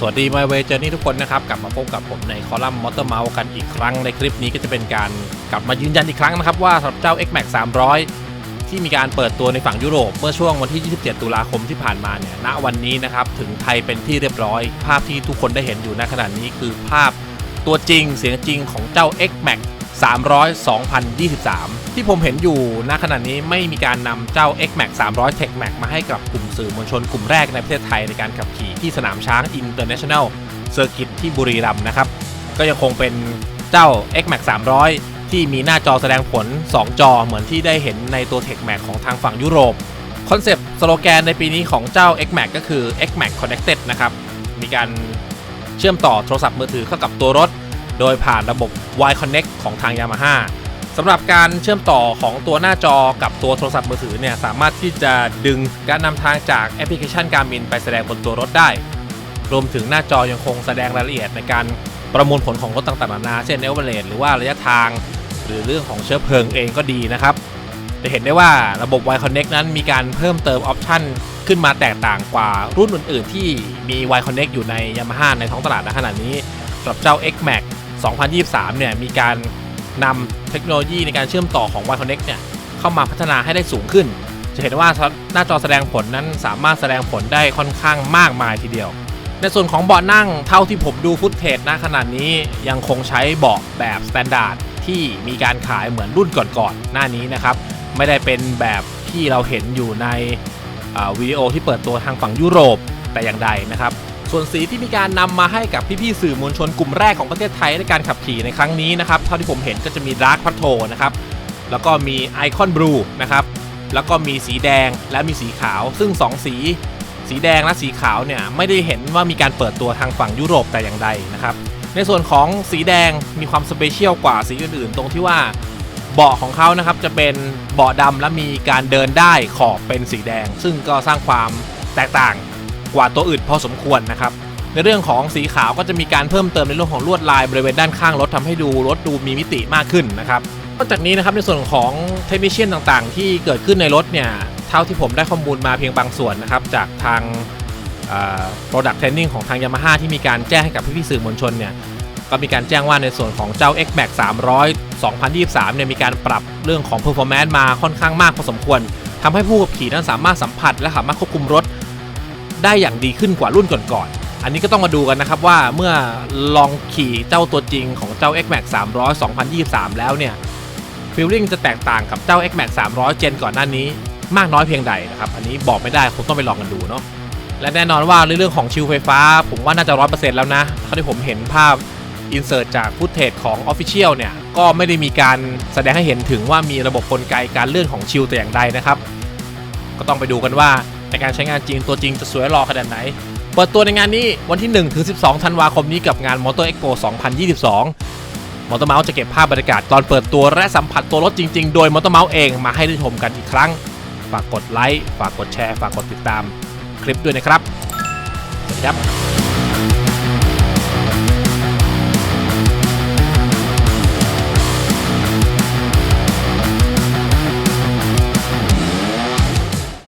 สวัสดีมาเวเจอร์นี่ทุกคนนะครับ กลับมาพบกับผมในคอลัมน์มอเตอร์เมาส์กันอีกครั้งในคลิปนี้ก็จะเป็นการกลับมายืนยันอีกครั้งนะครับ ว่าสำหรับเจ้า X-Max 300 ที่มีการเปิดตัวในฝั่งยุโรป เมื่อช่วงวันที่ 27 ตุลาคมที่ผ่านมาเนี่ยณวันนี้นะครับ ถึงไทยเป็นที่เรียบร้อย ภาพที่ทุกคนได้เห็นอยู่ณขณะนี้คือภาพตัวจริงเสียงจริงของเจ้า X-Max 300 2023 ที่ผมเห็นอยู่ณขณะนี้ไม่มีการนำเจ้า X-Max 300 Tech Max มาให้กับกลุ่มสื่อมวลชนกลุ่มแรกในประเทศไทยในการขับขี่ที่สนามช้าง International Circuit ที่บุรีรัมย์นะครับ ก็ยังคงเป็นเจ้า X-Max 300 ที่มีหน้าจอแสดงผล 2 จอเหมือนที่ได้เห็นในตัว Tech Max ของทางฝั่งยุโรปคอนเซปต์สโลแกนในปีนี้ของเจ้า X-Max ก็คือ X-Max Connected นะครับ มีการเชื่อมต่อโทรศัพท์มือถือเข้ากับตัวรถ โดยผ่านระบบ Y Connect ของทาง Yamaha สำหรับการเชื่อมต่อของตัวหน้าจอกับตัวโทรศัพท์มือถือเนี่ยสามารถที่จะดึงการนำทางจากแอปพลิเคชัน Garmin ไปแสดงบนตัวรถได้ รวมถึงหน้าจอยังคงแสดงรายละเอียดในการประมวลผลของรถต่างๆนานาเช่นเอเวอเรหรือว่าระยะทาง หรือเรื่องของเชื้อเพลิงเองก็ดีนะครับ จะเห็นได้ว่าระบบ Y Connect นั้นมีการเพิ่มเติมออปชันขึ้นมาแตกต่างกว่ารุ่นอื่น ๆ ที่มี Y Connect อยู่ใน Yamaha ในท้องตลาดณขณะนี้สำหรับเจ้า X Max 2023 เนี่ยมีการนำเทคโนโลยีในการเชื่อมต่อของ Y Connect เนี่ยเข้ามาพัฒนาให้ได้สูงขึ้น จะเห็นว่าหน้าจอแสดงผลนั้นสามารถแสดงผลได้ค่อนข้างมากมายทีเดียว ในส่วนของเบาะนั่งเท่าที่ผมดูฟุตเทจณขนาดนี้ยังคงใช้เบาะแบบสแตนดาร์ดที่มีการขายเหมือนรุ่นก่อนๆหน้านี้นะครับ ไม่ได้เป็นแบบที่เราเห็นอยู่ในวิดีโอที่เปิดตัวทางฝั่งยุโรปแต่อย่างใดนะครับ ส่วนสีที่มีการนำมาให้กับพี่ๆสื่อมวลชนกลุ่มแรกของประเทศไทยในการขับขี่ในครั้งนี้นะครับเท่าที่ผมเห็นก็จะมีดาร์ p พัทโ o นะครับแล้วก็มีไอคอนบลูนะครับแล้วก็มีสีแดงและมีสีขาว ซึ่ง 2 สี สีแดงและสีขาวเนี่ยไม่ได้เห็นว่ามีการเปิดตัวทางฝั่งยุโรปแต่อย่างใดนะครับในส่วนของสีแดงมีความสเปเชียลกว่าสีอื่นๆ ตรงที่ว่าเบาะของเขานะครับจะเป็นเบาะดำและมีการเดินได้ขอบเป็นสีแดง ซึ่งก็สร้างความแตกต่าง กว่าตัวอื่นพอสมควรนะครับในเรื่องของสีขาวก็จะมีการเพิ่มเติมในเรื่องของลวดลายบริเวณด้านข้างรถทำให้ดูรถดูมีมิติมากขึ้นนะครับนอกจากนี้นะครับในส่วนของเทคนิชเชียนต่างๆ ที่เกิดขึ้นในรถเนี่ยเท่าที่ผมได้ข้อมูลมาเพียงบางส่วนนะครับจากทาง product training ของทาง Yamaha ที่มีการแจ้งให้กับพี่ๆสื่อมวลชนเนี่ยก็มีการแจ้งว่าในส่วนของเจ้า X Max 300 2023 เนี่ยมีการปรับเรื่องของ performance มาค่อนข้างมากพอสมควรทำให้ผู้ขับขี่นั้นสามารถสัมผัสและสามารถควบคุมรถ ได้อย่างดีขึ้นกว่ารุ่นก่อนๆอันนี้ก็ต้องมาดูกันนะครับว่าเมื่อลองขี่เจ้าตัวจริงของเจ้า X Max 300 2023 แล้วเนี่ยฟีลลิ่งจะแตกต่างกับเจ้า X Max 300เจนก่อนหน้านี้มากน้อยเพียงใดนะครับอันนี้บอกไม่ได้คงต้องไปลองกันดูเนาะและแน่นอนว่าเรื่องของชิลไฟฟ้า ผมว่าน่าจะ100%แล้วนะเท่าที่ผมเห็นภาพอินเสิร์ตจากฟุตเทจของ Official เนี่ย ก็ไม่ได้มีการแสดงให้เห็นถึงว่ามีระบบกลไกการเลื่อนของชิลแต่อย่างใดนะครับ ก็ต้องไปดูกันว่า ในการใช้งานจริงตัวจริงจะสวยหล่อขนาดไหน เปิดตัวในงานนี้วันที่1ถึง12 ธันวาคมนี้กับงาน Motor Expo 2022มอเตอร์เมาส์จะเก็บภาพบรรยากาศตอนเปิดตัวและสัมผัสตัวรถจริง ๆ โดยมอเตอร์เมาส์เองมาให้ได้ชมกันอีกครั้ง ฝากกดไลค์ ฝากกดแชร์ ฝากกดติดตาม คลิปด้วยนะครับสวัสดีครับ